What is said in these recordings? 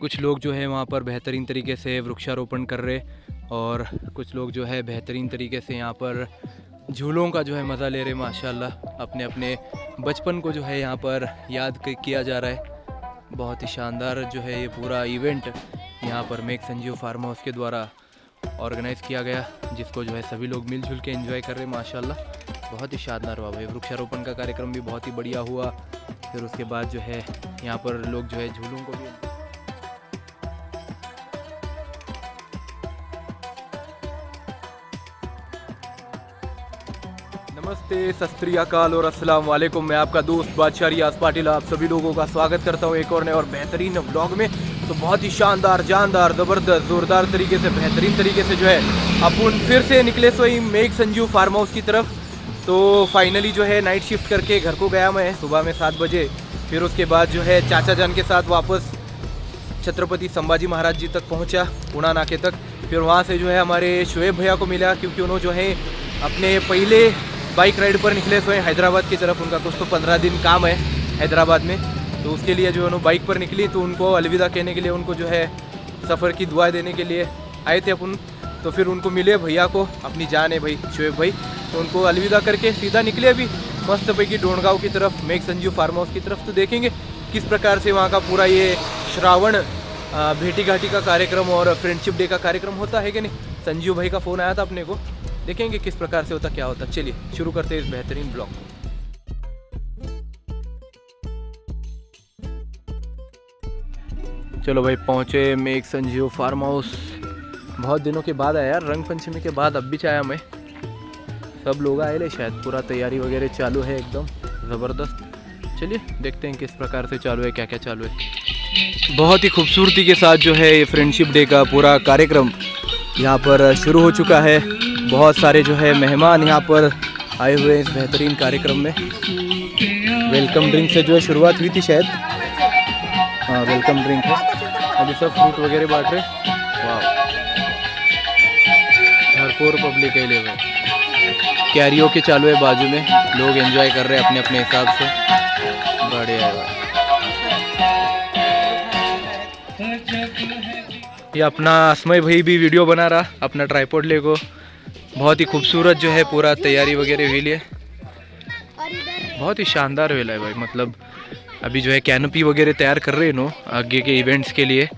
कुछ लोग जो है वहाँ पर बेहतरीन तरीके से वृक्षारोपण कर रहे और कुछ लोग जो है बेहतरीन तरीके से यहाँ पर झूलों का जो है मज़ा ले रहे, माशाल्लाह। अपने अपने बचपन को जो है यहाँ पर याद किया जा रहा है। बहुत ही शानदार जो है ये पूरा इवेंट यहाँ पर मेक संजीव फार्म हाउस के द्वारा ऑर्गेनाइज़ किया गया, जिसको जो है सभी लोग मिलजुल के एंजॉय कर रहे माशाल्लाह। बहुत ही शानदार हुआ भाई वृक्षारोपण का कार्यक्रम भी बहुत ही बढ़िया हुआ। फिर उसके बाद जो है यहाँ पर लोग जो है झूलों को भी नमस्ते, सत श्री अकाल और अस्सलाम वालेकुम। मैं आपका दोस्त बादशाह रियाज पाटिल, आप सभी लोगों का स्वागत करता हूँ एक और नए और बेहतरीन ब्लॉग में। तो बहुत ही शानदार, जानदार, ज़बरदस्त, ज़ोरदार तरीके से, बेहतरीन तरीके से जो है अपन फिर से निकले सोई मेक संजू फार्म हाउस की तरफ़। तो फाइनली जो है नाइट शिफ्ट करके घर को गया मैं सुबह में सात बजे। फिर उसके बाद जो है, चाचा जान के साथ वापस छत्रपति संभाजी महाराज जी तक पहुँचा, पुणा नाके तक। फिर वहाँ से जो है, हमारे शोएब भैया को मिला, क्योंकि उन्होंने जो है, अपने पहले बाइक राइड पर निकले हुए हैदराबाद की तरफ़ उनका कुछ तो पंद्रह दिन काम है हैदराबाद में। तो उसके लिए जो है उन्होंने बाइक पर निकली तो उनको अलविदा कहने के लिए, उनको जो है सफ़र की दुआ देने के लिए आए थे अपन। तो फिर उनको मिले भैया को, अपनी जान है भाई, शुएब भाई। तो उनको अलविदा करके सीधा निकले अभी। मस्त पैकी डोनगांव की तरफ़, मेघ संजीव फार्म हाउस की तरफ़ तो देखेंगे किस प्रकार से वहाँ का पूरा ये श्रावण भेटी घाटी का कार्यक्रम और फ्रेंडशिप डे का कार्यक्रम होता है कि नहीं। संजीव भाई का फ़ोन आया था अपने को। देखेंगे किस प्रकार से होता, क्या होता। चलिए, शुरू करते हैं इस बेहतरीन ब्लॉग को। चलो भाई, पहुँचे मेघ संजीव फार्म हाउस। बहुत दिनों के बाद आया यार, रंग पंचमी के बाद अब भी आया मैं। सब लोग आए शायद पूरा तैयारी वगैरह चालू है एकदम, ज़बरदस्त। चलिए, देखते हैं किस प्रकार से चालू है क्या क्या चालू है। बहुत ही खूबसूरती के साथ जो है ये फ्रेंडशिप डे का पूरा कार्यक्रम यहाँ पर शुरू हो चुका है। बहुत सारे जो है मेहमान यहाँ पर आए हुए हैं इस बेहतरीन कार्यक्रम में। वेलकम ड्रिंक से जो है शुरुआत हुई थी शायद। हाँ वेलकम ड्रिंक है। अभी सब फ्रूट वगैरह बांट रहे वाह भरपूर पब्लिक है ले भाई। कैरियो के चालू है बाजू में। लोग एंजॉय कर रहे हैं अपने अपने हिसाब से। बढ़िया है ये अपना असमय भाई भी वीडियो बना रहा, अपना ट्राईपोर्ड ले को बहुत ही खूबसूरत जो है पूरा तैयारी वगैरह हुई है। बहुत ही शानदार वेला है भाई मतलब अभी जो है कैनोपी वगैरह तैयार कर रहे हैं नो आगे के इवेंट्स के लिए।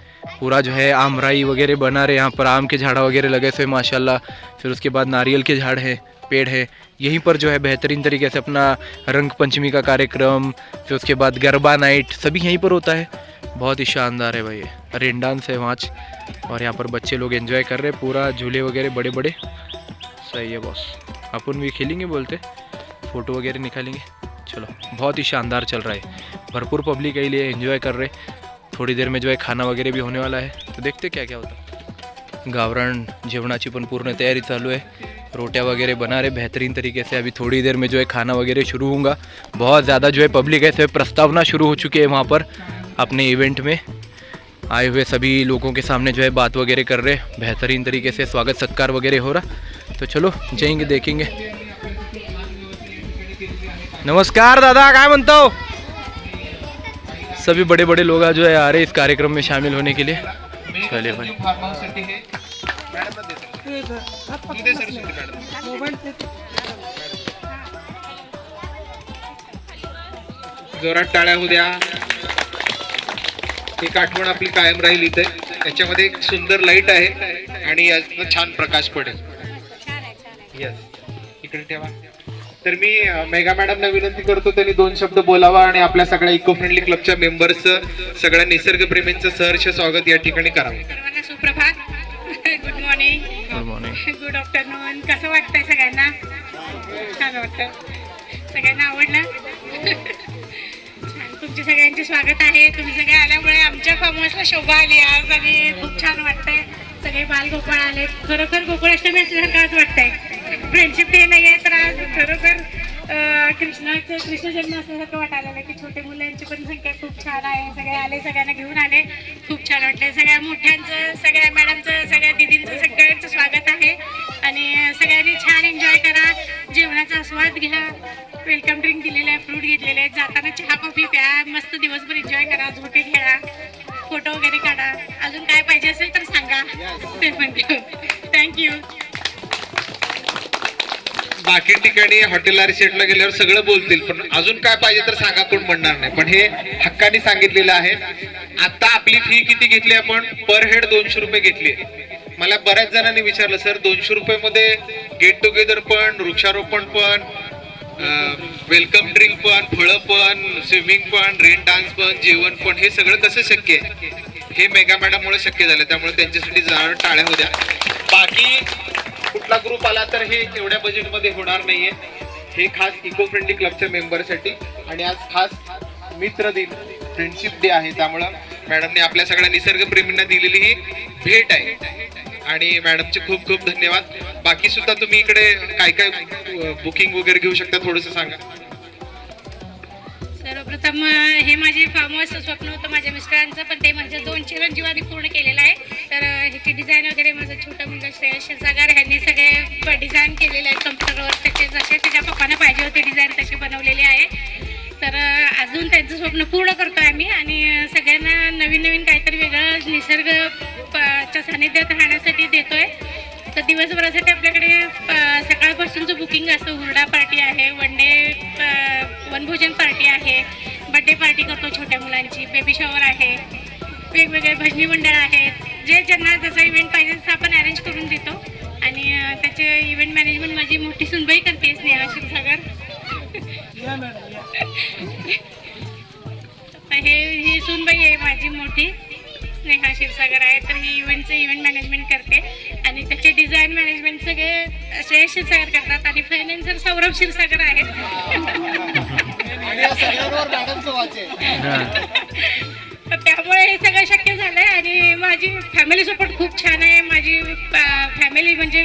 पूरा जो है आमराई वगैरह बना रहे यहाँ पर आम के झाड़ा वगैरह लगे हुए माशाल्लाह। फिर उसके बाद नारियल के झाड़ है पेड़ है। यहीं पर जो है बेहतरीन तरीके से अपना रंग पंचमी का कार्यक्रम फिर उसके बाद गरबा नाइट सभी यहीं पर होता है। बहुत ही शानदार है भाई रेन डांस है वहाँ और यहाँ पर बच्चे लोग एंजॉय कर रहे हैं पूरा झूले वगैरह बड़े बड़े सही है बॉस अपन भी खेलेंगे बोलते. फ़ोटो वगैरह निकालेंगे. चलो, बहुत ही शानदार चल रहा है. भरपूर पब्लिक के लिए एंजॉय कर रहे. थोड़ी देर में जो है खाना वगैरह भी होने वाला है. तो देखते क्या क्या होता गावरान जेवणाची पण पूर्ण तयारी चालू है. रोटियाँ वगैरह बना रहे, बेहतरीन तरीके से. अभी थोड़ी देर में जो है खाना वगैरह शुरू होगा. बहुत ज़्यादा जो है पब्लिक है प्रस्तावना शुरू हो चुकी है वहाँ पर. अपने इवेंट में. आए हुए सभी लोगों के सामने जो है बात वगैरह कर रहे. बेहतरीन तरीके से स्वागत, सत्कार वगैरह हो रहा. तो चलो जाएंगे देखेंगे। नमस्कार दादा काय म्हणतो? सभी बड़े बड़े लोग आज जो है आ रहे इस कार्यक्रम में शामिल होने के लिए। चले भाई। जोरात टाळ्या होऊ द्या. एक आठवण आपली कायम राहील इथे. याच्यामध्ये एक सुंदर लाइट आहे आणि यातनं छान प्रकाश पडेल. येस इकडे ठेवा. तर मी मेघा मॅडमना विनंती करतो त्यांनी दोन शब्द बोलावा आणि आपल्या सगळ्या इको फ्रेंडली क्लबच्या मेंबर्सचं सगळ्या निसर्गप्रेमींचं सहर्ष स्वागत या ठिकाणी करावं. सर्वांना सुप्रभात. Good morning good morning good afternoon कसं वाटतंय सगळ्यांना? छान वाटतं. सगळ्यांना आवडलं? छान. तुमचे सगळ्यांचे स्वागत आहे. तुम्ही सगळे आल्यामुळे आमच्या फार्म हाऊसला शोभा आली आज आणि खूप छान वाटतंय. सगळे बालगोपाळ आले खरोखर गोकुळाष्टमी असल्यासारखं आज वाटतंय. फ्रेंडशिप डे नाही आहे तर आज खरोखर कृष्णाचं कृष्ण जन्म असल्यासारखं वाटायला लागलं की छोटे मुलांची पण संख्या खूप छान आहे. सगळे आले सगळ्यांना घेऊन आले. खूप छान वाटले. सगळ्या मोठ्यांचं सगळ्या मॅडमचं सगळ्या दिदींचं सगळ्यांचं स्वागत आहे. आणि सगळ्यांनी छान एन्जॉय करा. जेवणाचा आस्वाद घ्या. वेलकम ड्रिंक दिलेलं आहे फ्रूट घेतलेले आहेत जाताना चहा कॉफी प्या. मस्त दिवसभर एन्जॉय करा. झोके खेळा. फोटो वगैरे काढा. अजून काय पाहिजे असेल तर सांगा. ते पण थँक्यू बाकी ठिकाणी हॉटेलला रिसेटला गेल्यावर सगळं बोलतील. पण अजून काय पाहिजे तर सांगा कोण म्हणणार नाही. पण हे हक्काने सांगितलेलं आहे. आता आपली फी किती घेतली आपण? पर हेड दोनशे रुपये घेतली मला बऱ्याच जणांनी विचारलं सर दोनशे रुपये मध्ये गेट टुगेदर पण वृक्षारोपण पण वेलकम ड्रिंक पण फळं पण स्विमिंग पण रेन डान्स पण जेवण पण हे सगळं कसं शक्य आहे? हे मेगा मॅडममुळे शक्य झालं. त्यामुळे त्यांच्यासाठी जाणं टाळ्या होत्या. बाकी कुठला ग्रुप आला तर हे एवढ्या बजेटमध्ये होणार नाहीये. हे खास इको फ्रेंडली क्लबच्या मेंबरसाठी आणि आज खास मित्र दिन फ्रेंडशिप डे आहे त्यामुळं मॅडमने आपल्या सगळ्या निसर्गप्रेमींना दिलेली ही भेट आहे. आणि मॅडमचे खूप खूप धन्यवाद. बाकी सुद्धा तुम्ही इकडे काय काय बुकिंग वगैरे घेऊ शकता थोडस सांगा. सर्वप्रथम हे माझे फार्म हाऊसचं स्वप्न होतं माझ्या मिस्टरांचं पण ते माझ्या दोन चिरंजीवांनी पूर्ण केलेलं आहे. तर ह्याची डिझाईन वगैरे माझा छोटा मुलगा श्रेयश सागर ह्यांनी सगळे डिझाईन केलेले आहेत कम्प्युटरवर त्याचे जसे त्याच्या पप्पाने पाहिजे होते डिझाईन तशी बनवलेले आहे. तर अजून त्यांचं स्वप्न पूर्ण करतोय आम्ही आणि सगळ्यांना नवीन नवीन काहीतरी वेगळं निसर्ग प- च्या सानिध्यात राहण्यासाठी देतो आहे तर दिवसभरासाठी आपल्याकडे सकाळपासूनचं बुकिंग असतं हुरडा पार्टी आहे वन डे वनभोजन पार्टी आहे. बड्डे पार्टी करतो छोट्या मुलांची बेबी शॉवर आहे वेगवेगळे भजनी मंडळ आहेत जे ज्यांना जसा इव्हेंट पाहिजे तसं आपण अरेंज करून देतो. आणि त्याचे इव्हेंट मॅनेजमेंट माझी मोठी सुनबाई करते स्नेहा क्षीरसागर. हे ही सुनबाई आहे माझी मोठी स्नेहा क्षीरसागर आहे तर ही इव्हेंटचं इव्हेंट मॅनेजमेंट करते. आणि त्याचे डिझाईन मॅनेजमेंट सगळे असे क्षीरसागर करतात आणि फायनान्सर सौरभ क्षीरसागर आहेत. तर त्यामुळे हे सगळं शक्य झालंय आणि माझी फॅमिली सपोर्ट खूप छान आहे. माझी फॅमिली म्हणजे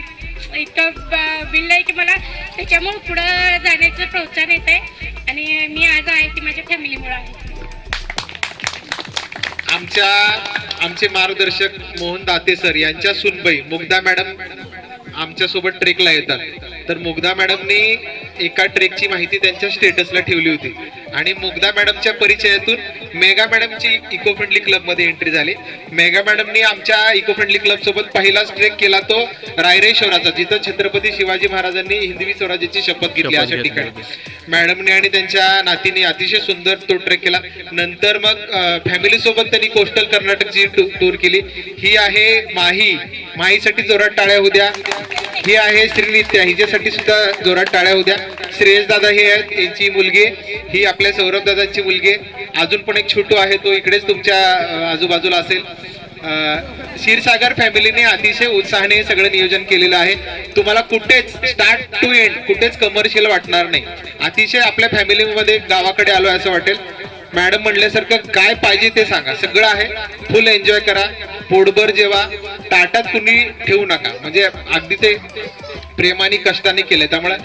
इतकं बिल आहे की मला त्याच्यामुळे पुढं जाण्याचं प्रोत्साहन येत आहे आणि मी आज आहे ती माझ्या फॅमिलीमुळे आहे. आमच्या आमचे मार्गदर्शक मोहन दाते सर यांच्या सुनबाई मुग्धा मॅडम आमच्यासोबत ट्रेकला येतात. तर मुग्धा मॅडमनी एका ट्रेकची माहिती त्यांच्या स्टेटसला ठेवली होती. आणि मुग्धा मॅडमच्या परिचयातून मेगा मॅडमची इको फ्रेंडली क्लबमध्ये एंट्री झाली. मेगा मॅडमनी आमच्या इको फ्रेंडली क्लब सोबत पहिलाच ट्रेक केला तो रायरेश्वराचा जिथं छत्रपती शिवाजी महाराजांनी हिंदवी स्वराज्याची शपथ घेतली अशा ठिकाणी. मॅडमने आणि त्यांच्या नातीने अतिशय सुंदर तो ट्रेक केला. नंतर मग फॅमिली सोबत त्यांनी कोस्टल कर्नाटकची टूर केली. ही आहे माही. माहीसाठी जोरात टाळ्या होत्या ही आहे श्रीनित्या. हिच्यासाठी सुद्धा जोरात टाळ्या होत्या दादा हे आहेत यांची मुलगी. ही आपल्या सौरभ दादांची मुलगी अजून पण एक छोटू आहे तो इकडेच तुमच्या आजूबाजूला असेल. क्षीरसागर फॅमिलीने अतिशय उत्साहाने हे सगळं नियोजन केलेलं आहे. तुम्हाला कुठेच स्टार्ट टू एंड कुठेच कमर्शियल वाटणार नाही. अतिशय आपल्या फॅमिलीमध्ये गावाकडे आलो असं वाटेल. मॅडम म्हणल्यासारखं काय पाहिजे ते सांगा. सगळं आहे. फुल एन्जॉय करा. पोटभर जेव्हा ताटात कुणी ठेवू नका. म्हणजे अगदी ते प्रेमाने कष्टाने केलंय. त्यामुळे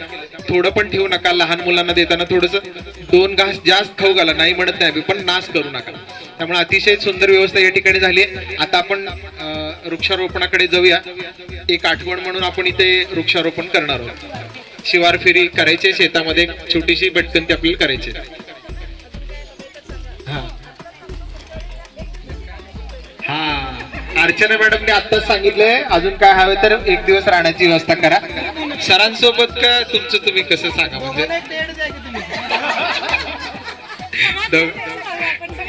थोडं पण ठेवू नका. लहान मुलांना देताना थोडस दोन घास जास्त खाऊ घाला. नाही म्हणत नाही पण नाश करू नका. त्यामुळे अतिशय सुंदर व्यवस्था या ठिकाणी झाली आहे. आता आपण वृक्षारोपणाकडे जाऊया. एक आठवण म्हणून आपण इथे वृक्षारोपण करणार आहोत. शिवार फेरी करायची शेतामध्ये. एक छोटीशी भटकंती आपल्याला करायची अर्चना मॅडमने आत्ताच सांगितलंय. अजून काय हवं तर एक दिवस राहण्याची व्यवस्था करा. सरांसोबत का तुमचं तुम्ही कसं सांगा म्हणजे?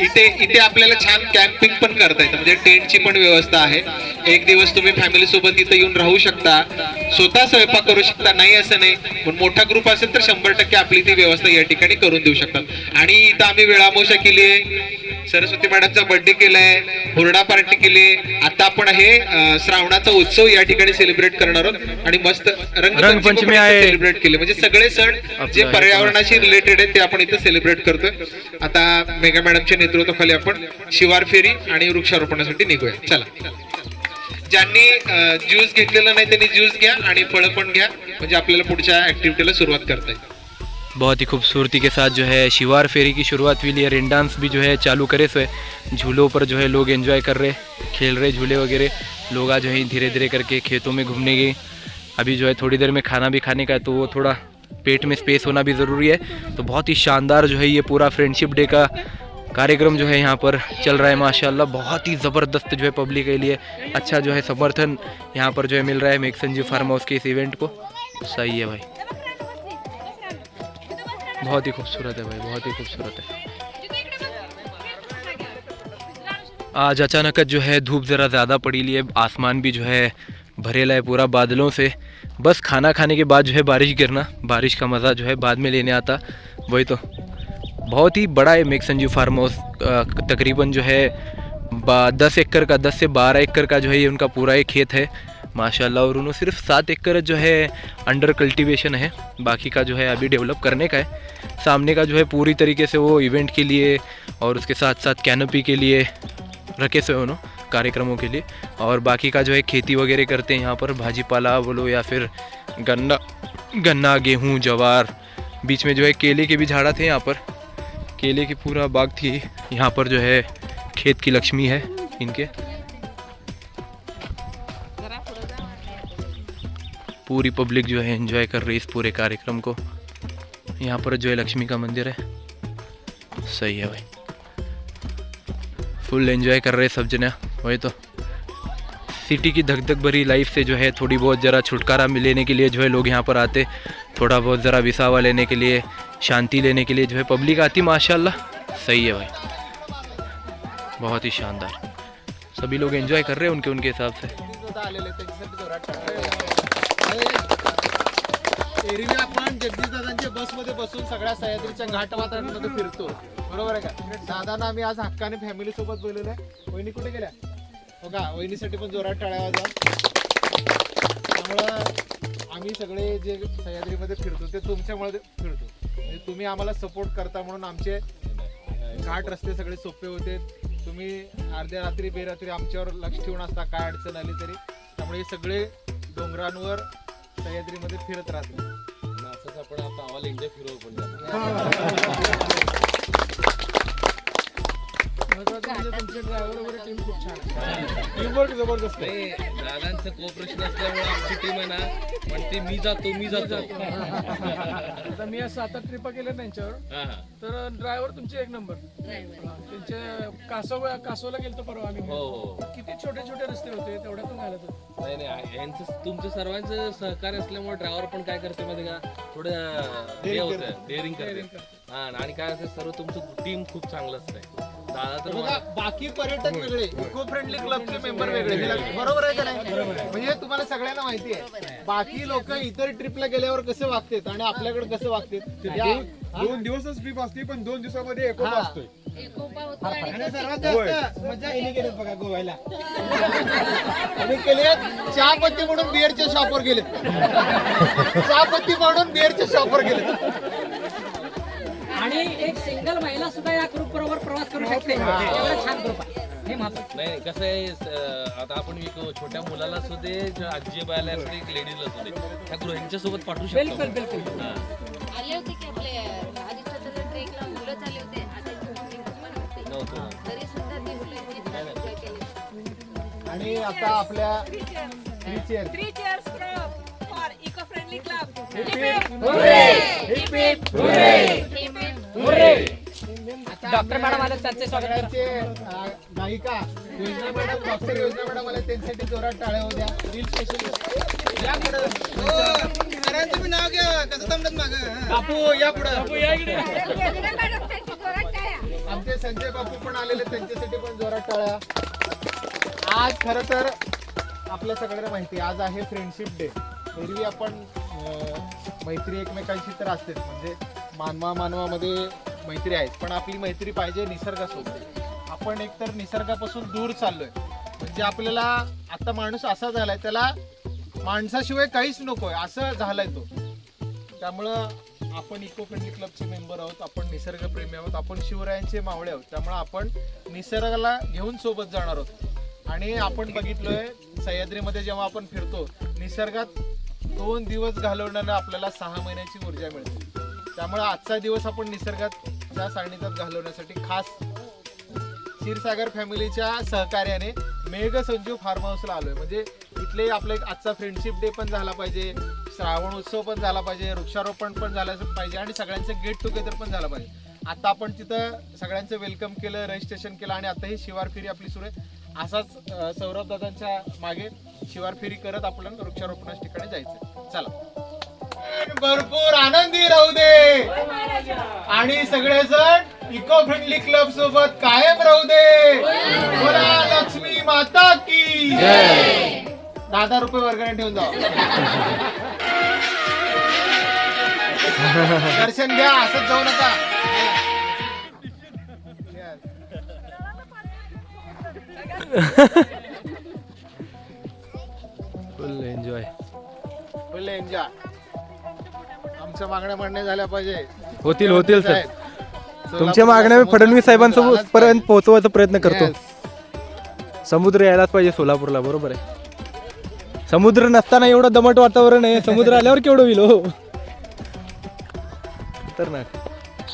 इथे इथे आपल्याला छान कॅम्पिंग पण करता येतं. म्हणजे टेंटची पण व्यवस्था आहे. एक दिवस तुम्ही फॅमिली सोबत इथं येऊन राहू शकता. स्वतः स्वयंपाक करू शकता नाही असं नाही. पण मोठा ग्रुप असेल तर शंभर टक्के आपली ती व्यवस्था या ठिकाणी करून देऊ शकतात. आणि इथं आम्ही वेळामोशा केली आहे. सरस्वती मॅडमचा बर्थडे केलाय. हुरडा पार्टी केली आता आपण हे श्रावणाचा उत्सव या ठिकाणी सेलिब्रेट करणार आहोत. आणि मस्त रंगपंचमी. सेलिब्रेट केले. म्हणजे सगळे सण जे पर्यावरणाशी रिलेटेड आहेत ते आपण इथे सेलिब्रेट करतोय. आता मेगा मॅडमच्या नेतृत्वाखाली आपण शिवार फेरी आणि वृक्षारोपणासाठी निघूया. चला. ज्यांनी ज्यूस घेतलेला नाही त्यांनी ज्यूस घ्या आणि फळं पण घ्या. म्हणजे आपल्याला पुढच्या ऍक्टिव्हिटीला सुरुवात करता येईल. बहुत ही खूबसूरती के साथ जो है शिवार फेरी की शुरुआत हुई है। रेन डांस भी जो है चालू करे सो है झूलों पर जो है लोग एंजॉय कर रहे खेल रहे झूले वगैरह। लोग आज जो है धीरे धीरे करके खेतों में घूमने गए। अभी जो है थोड़ी देर में खाना भी खाने का है तो वो थोड़ा पेट में स्पेस होना भी ज़रूरी है। तो बहुत ही शानदार जो है ये पूरा फ्रेंडशिप डे का कार्यक्रम जो है यहाँ पर चल रहा है, माशाल्लाह। बहुत ही ज़बरदस्त जो है पब्लिक के लिए अच्छा जो है समर्थन यहाँ पर जो है मिल रहा है मेक संजीव फार्म हाउस के इस इवेंट को। सही है भाई। बहुत ही खूबसूरत है भाई, बहुत ही खूबसूरत है। आज अचानक जो है धूप ज़रा ज़्यादा पड़ी ली है आसमान भी जो है भरेला है पूरा बादलों से। बस खाना खाने के बाद जो है बारिश गिरना, बारिश का मज़ा जो है बाद में लेने आता। वही तो। बहुत ही बड़ा है मेक संजीव फार्म हाउस तकरीबन जो है दस एकड़ का, दस से बारह एकड़ का जो है ये उनका पूरा एक खेत है। माशाल्लाह, और उन्होंने सिर्फ़ सात एकड़ जो है अंडर कल्टीवेशन है। बाकी का जो है अभी डेवलप करने का है। सामने का जो है पूरी तरीके से वो इवेंट के लिए और उसके साथ साथ कैनोपी के लिए रखे से उन्होंने, कार्यक्रमों के लिए। और बाकी का जो है खेती वगैरह करते हैं यहाँ पर, भाजी पाला बोलो या फिर गन्ना गन्ना, गेहूँ, जवार, बीच में जो है केले के भी झाड़ा थे यहाँ पर। केले की पूरा बाग थी। यहाँ पर जो है खेत की लक्ष्मी है इनके। पूरी पब्लिक जो है एंजॉय कर रही इस पूरे कार्यक्रम को। यहाँ पर जो है लक्ष्मी का मंदिर है। सही है भाई। फुल एंजॉय कर रहे सब जने। वही तो। सिटी की धक धक भरी लाइफ से जो है थोड़ी बहुत ज़रा छुटकारा लेने के लिए जो है लोग यहाँ पर आते। थोड़ा बहुत ज़रा विसावा लेने के लिए शांति लेने के लिए जो है पब्लिक आती माशाल्लाह। सही है भाई। बहुत ही शानदार। सभी लोग एंजॉय कर रहे हैं उनके उनके हिसाब से। एरवी आपण जगदीशदादांच्या बसमध्ये बसून सगळ्या सह्याद्रीच्या घाट वातावरणामध्ये फिरतो. बरोबर आहे का? दादांना आम्ही आज हक्काने फॅमिली सोबत बोलवलं आहे वहिनी कुठे गेल्या. हो का वहिनीसाठी पण जोरात टाळ्या वाजवा. त्यामुळं आम्ही सगळे जे सह्याद्रीमध्ये फिरतो ते तुमच्यामुळे फिरतो तुम्ही आम्हाला सपोर्ट करता म्हणून आमचे घाट रस्ते सगळे सोपे होते. तुम्ही अर्ध्या रात्री बेरात्री आमच्यावर लक्ष ठेवून असता काय अडचण आली तरी. त्यामुळे हे सगळे डोंगरांवर सह्याद्रीमध्ये फिरत राहतो असंच आपण आता आम्हाला इंडिया फिरवू पण टीमवर्क जबरदस्त आहे. दादांचं कोऑपरेशन असल्यामुळे आमची टीम आहे ना म्हणते मी जातो मी जातो. आता मी आज सात आठ ट्रिपा केल्या त्यांच्यावर हा. तर ड्रायव्हर तुमचे एक नंबर हा, त्यांचे कासव कासवला गेलतो परवा आम्ही. हो हो. किती छोटे छोटे रस्ते होते तेवढ्यातून घालत होते नाही नाही यांचं तुमचं सर्वांचं सहकार्य असल्यामुळे ड्रायव्हर पण काय करते माहिती का? थोडं हे होतं डेअरिंग करते. हा आणि काय असतं सर्व तुमचं टीम खूप चांगलं असतंय. तर बघा बाकी पर्यटक वेगळे इको फ्रेंडली क्लबचे मेंबर वेगळे. हे बरोबर आहे का नाही? म्हणजे तुम्हाला सगळ्यांना माहिती आहे. बाकी लोक इतर ट्रिपला गेल्यावर कसे वागतात आणि आपल्याकडे कसं वागतात? दोन दिवसच ट्रिप असते पण दोन दिवसामध्ये एकोप हा. असतोय. आणि सर्वात जास्त मजा हिने केली बघा गोव्याला. आणि केले चहापत्ती म्हणून बिअरच्या शॉपवर गेलेत. चहापत्ती म्हणून बिअरच्या शॉपवर गेलेत. आणि एक सिंगल महिला सुद्धा या ग्रुप बरोबर प्रवास करू शकते. एवढा छान ग्रुप आहे. हे महत्वाचं नाही कसं आहे स- आता आपण एक छोट्या मुलाला असू दे ज- आजी बायला असू दे एक लेडीजला असू दे त्या गृहिणीच्या सोबत पाठवू बिलकुल शकतो बिलकुल. हा. आले होते की आपले आदित्यच्या ट्रेकला मुलं आले होते आता इथे पण होते. नव्हतं. तरी सुद्धा ती मुलं इतकी छान एन्जॉय केली. आणि आता आपल्या. Three chairs for eco friendly club doctor madam आले त्यांचे स्वागत करा. सगळ्यांचे गायिका योजना मॅडम डॉक्टर योजना मॅडम आले त्यांच्यासाठी जोरात टाळ्या होत्या. रील स्पेशल या पुढं. तुम्ही नाव घ्या कसं थांबलं माग बापू या पुढं आमचे संजय बापू पण आलेले त्यांच्यासाठी पण जोरात टाळ्या. आज खर तर आपल्या सगळ्यांना माहिती आहे, आज आहे फ्रेंडशिप डे एरवी आपण अं, मैत्री एकमेकांशी तर असतेच. म्हणजे मानवा मानवामध्ये मैत्री आहेत पण आपली मैत्री पाहिजे निसर्गासोबत. आपण एकतर निसर्गापासून दूर चाललोय. म्हणजे आपल्याला आता माणूस असा झालाय त्याला माणसाशिवाय काहीच नकोय असं झालाय तो. त्यामुळं आपण इको फ्रेंडली क्लबचे मेंबर आहोत आपण निसर्गप्रेमी आहोत आपण शिवरायांचे मावळे आहोत. त्यामुळे आपण निसर्गाला घेऊन सोबत जाणार आहोत. आणि आपण बघितलोय सह्याद्रीमध्ये जेव्हा आपण फिरतो निसर्गात दोन दिवस घालवण्याला आपल्याला सहा महिन्याची ऊर्जा मिळते. त्यामुळे आजचा दिवस आपण निसर्गाच्या सान्निध्यात घालवण्यासाठी खास क्षीरसागर फॅमिलीच्या सहकार्याने मेघ संजीव फार्म हाऊसला आलोय. म्हणजे इथले आपले एक आजचा फ्रेंडशिप डे पण झाला पाहिजे श्रावण उत्सव पण झाला पाहिजे वृक्षारोपण पण झालं पाहिजे आणि सगळ्यांचं गेट टुगेदर पण झालं पाहिजे. आता आपण तिथं सगळ्यांचं वेलकम केलं रजिस्ट्रेशन केलं आणि आता ही शिवार फेरी आपली सुरू आहे. असाच सौरभ दादांच्या मागे शिवार फेरी करत आपण वृक्षारोपणाच्या ठिकाणी जायचं चला. भरपूर आनंदी राहू दे. आणि सगळेजण इको फ्रेंडली क्लब सोबत कायम राहू दे. बोला लक्ष्मी माता की. दहा दहा रुपये वर्गाने ठेवून जाऊ. दर्शन घ्या असंच जाऊ नका. फुल एन्जॉय फुल एन्जॉय आमच्या मागण्या मान्य झाल्या पाहिजे. होतील होतील सर. तुमच्या मागण्या मी फडणवीस साहेबांसोबत आलाच पर्यंत पोहोचवायचा प्रयत्न करतो. Yes. समुद्र यायलाच पाहिजे सोलापूरला बरोबर आहे. समुद्र नसताना एवढं दमट वातावरण आहे. समुद्र आल्यावर केवढं होईल हो? खतरनाक.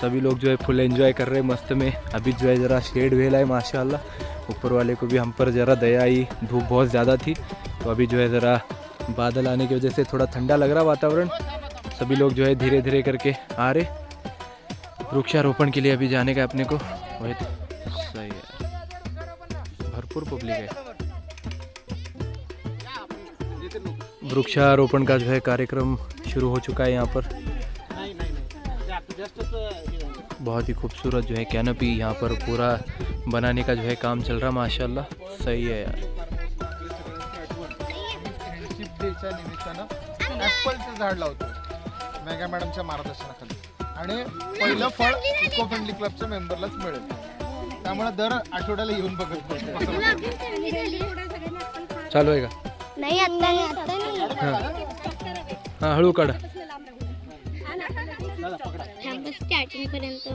सभी लोग जो है फुल एंजॉय कर रहे हैं मस्त में. अभी जो है ज़रा शेड वेल है माशाल्लाह. ऊपर वाले को भी हम पर ज़रा दया आई. धूप बहुत ज़्यादा थी. तो अभी जो है ज़रा बादल आने की वजह से थोड़ा ठंडा लग रहा वातावरण. सभी लोग जो है धीरे धीरे करके आ रहे। वृक्षारोपण के लिए अभी जाने का अपने को। वही तो। सही है। भरपूर पब्लिक है। वृक्षारोपण का जो है कार्यक्रम शुरू हो चुका है यहाँ पर। बहुत ही खूबसूरत जो है कैनपी यहाँ पर पूरा बनाने का जो है काम चल रहा माशाल्लाह। सही है यार। झाड लावतो मेगा मॅडमच्या मार्गदर्शनाखाली. आणि पहिलं फळ इको फ्रेंडली क्लबच्या मेंबरलाच मिळेल. त्यामुळे दर आठवड्याला येऊन बघत चालू आहे का? नाही आता नाही आता नाही. हां. हळू काढा. स्टार्टिंग पर्यंत.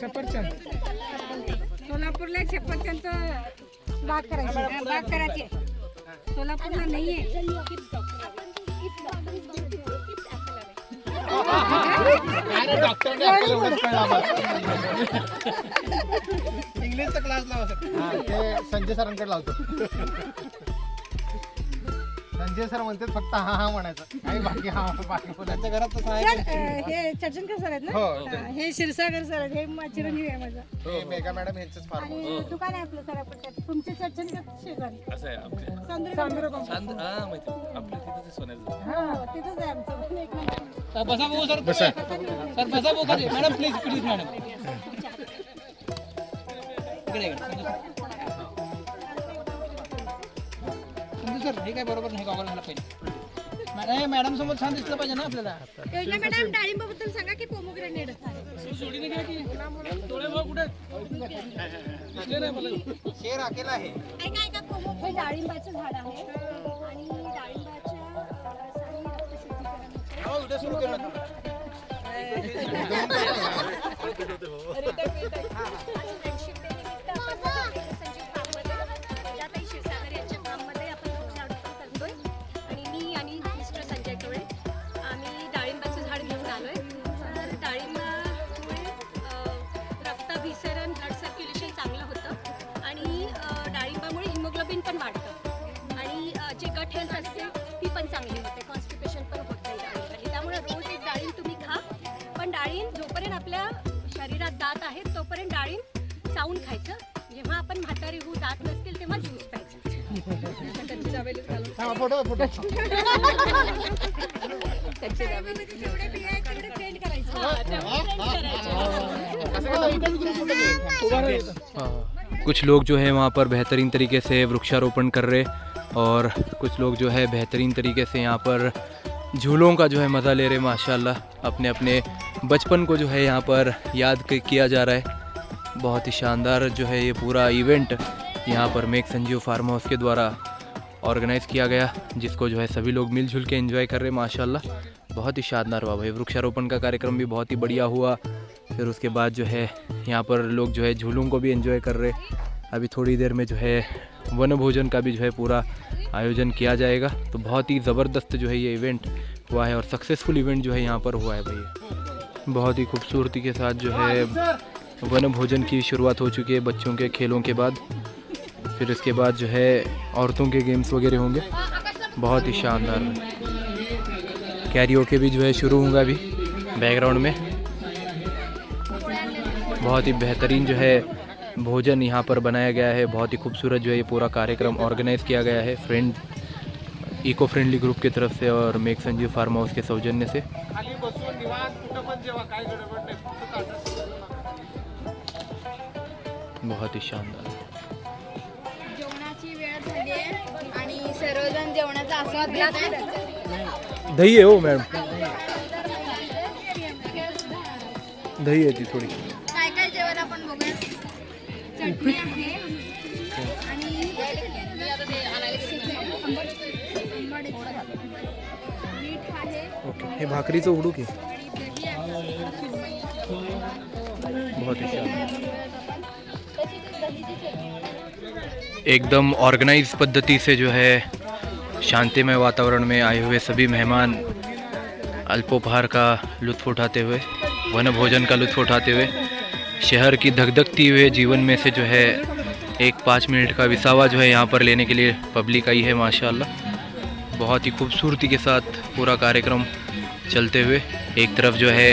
सफरचंद. सोलापूरला एक सफरचंदचं बाग करायची हा, बाग करायची आहे. सोलापूरला नाहीये डॉक्टरने आपल्याला एवढंच कळलं आम्हाला. इंग्लिशचा क्लास लावा सर हा, ते संजय सरांकडे लावतो संजय सर म्हणतात फक्त हा हा म्हणायचं. काही बाकी हा बाकी बोलायचं. घरात तसं आहे. सर अं, हे चर्चनकर सर आहेत ना? हो. हा, हे क्षीरसागर सर आहेत. हे मा- चिरंजीव आहे माझा. हे मेगा मॅडम यांचंच फार्म आणि दुकान आहे आपलं सर आपण त्यात. तुमचे चर्चनकर शेजारी. असं आहे चांदूर हा माहिती आपल्या तिथे ते सोन्याचं हा तिथंच आहे आमचं. बसा सर बसा. सर बसा खाली. Madam please please madam. इकडे इकडे. सर हे काय बरोबर नाही गॉगल घाला पाहिजे नाही मॅडम समोर छान दिसलं पाहिजे ना आपल्याला. योजना मॅडम डाळिंबाबद्दल सांगा की पोमोग्रेनेट सोडीने काय की. डोळे भाऊ कुठे दिसले नाही मला. शेर अकेला आहे. ऐका ऐका पोमो हे डाळिंबाचं झाड आहे. आणि डाळिंबाच्या हो, सुरू केलं डाळिंब जोपर्यंत आपल्या शरीरात दात आहेत तोपर्यंत डाळिंब चावून खायचं. जेव्हा आपण म्हातारी होऊ दात नसतील तेव्हा ज्यूस प्यायचं. कुछ लोग जो है वहाँ पर बेहतरीन तरीके से वृक्षारोपण कर रहे और कुछ लोग जो है बेहतरीन तरीके से यहाँ पर झूलों का जो है मज़ा ले रहे माशाल्लाह। अपने अपने बचपन को जो है यहाँ पर याद किया जा रहा है। बहुत ही शानदार जो है ये पूरा इवेंट यहाँ पर मेक संजीव फार्म हाउस के द्वारा ऑर्गेनाइज़ किया गया, जिसको जो है सभी लोग मिलजुल के एंजॉय कर रहे माशाल्लाह। बहुत ही शानदार हुआ भाई, वृक्षारोपण का कार्यक्रम भी बहुत ही बढ़िया हुआ। फिर उसके बाद जो है यहाँ पर लोग जो है झूलों को भी एंजॉय कर रहे अभी थोड़ी देर में जो है वन भोजन का भी जो है पूरा आयोजन किया जाएगा। तो बहुत ही ज़बरदस्त जो है ये इवेंट हुआ है और सक्सेसफुल इवेंट जो है यहाँ पर हुआ है भैया। बहुत ही खूबसूरती के साथ जो है वन भोजन की शुरुआत हो चुकी है बच्चों के खेलों के बाद। फिर इसके बाद जो है औरतों के गेम्स वगैरह होंगे। बहुत ही शानदार। कैरियो के भी जो है शुरू होगा अभी बैकग्राउंड में। बहुत ही बेहतरीन जो है भोजन यहाँ पर बनाया गया है। बहुत ही खूबसूरत जो है ये पूरा कार्यक्रम ऑर्गेनाइज किया गया है फ्रेंड इको फ्रेंडली ग्रुप की तरफ से और मेक संजीव फार्म हाउस के सौजन्य से। बहुत ही शानदार। जेवणाची वेळ झाली आहे आणि सर्वजण जेवणाचा आस्वाद घेत आहेत. दही आहे हो मॅडम. दही आहे ती थोडी. चटणी आहे आणि मीठ आहे. ओके हे भाकरीचं उडूक आहे एकदम ऑर्गेनाइज पद्धति से जो है शांतिमय वातावरण में आए हुए सभी मेहमान अल्पोपहार का लुत्फ उठाते हुए वन भोजन का लुत्फ उठाते हुए शहर की धकधकती हुए जीवन में से जो है, एक पाँच मिनट का विसावा जो है यहाँ पर लेने के लिए पब्लिक आई है, माशाल्लाह। बहुत ही खूबसूरती के साथ पूरा कार्यक्रम चलते हुए, एक तरफ़ जो है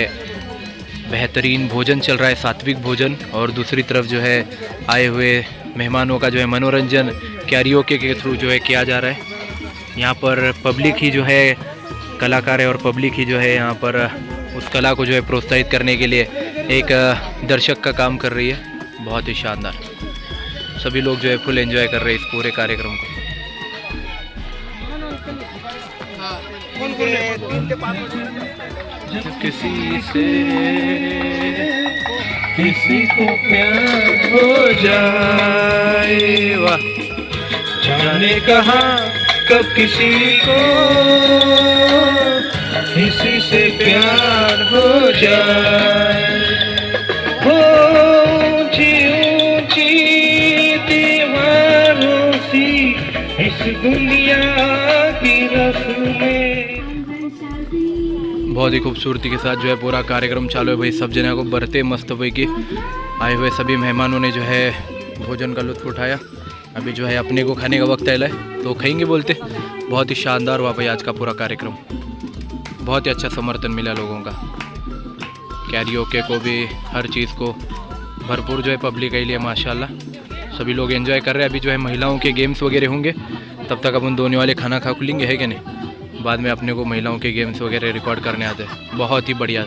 बेहतरीन भोजन चल रहा है, सात्विक भोजन, और दूसरी तरफ़ जो है आए हुए मेहमानों का जो है मनोरंजन कैरियोके के थ्रू जो है किया जा रहा है। यहाँ पर पब्लिक ही जो है कलाकार है, और पब्लिक ही जो है यहाँ पर उस कला को जो है प्रोत्साहित करने के लिए एक दर्शक का काम कर रही है। बहुत ही शानदार। सभी लोग जो है फुल एंजॉय कर रहे हैं इस पूरे कार्यक्रम को। किसी से किसी को प्यार हो जाए, वाह। जाने कहा, कब किसी को किसी से प्यार हो जाए। बहुत ही खूबसूरती के साथ जो है पूरा कार्यक्रम चालू है भाई। सब जने को बरते मस्त हुए कि आए हुए सभी मेहमानों ने जो है भोजन का लुत्फ उठाया। अभी जो है अपने को खाने का वक्त है तो खाएँगे बोलते। बहुत ही शानदार हुआ भाई आज का पूरा कार्यक्रम। बहुत ही अच्छा समर्थन मिला लोगों का। कैरियोके को भी, हर चीज़ को भरपूर जो है पब्लिक के लिए, माशाल्लाह। सभी लोग एंजॉय कर रहे हैं। अभी जो है महिलाओं के गेम्स वगैरह होंगे। तब तक अपन दोनों वाले खाना खा, खुलेंगे, है कि नहीं? बाद में अपने को महिलाओं के गेम्स वगैरह रिकॉर्ड करने आते हैं। बहुत ही बढ़िया।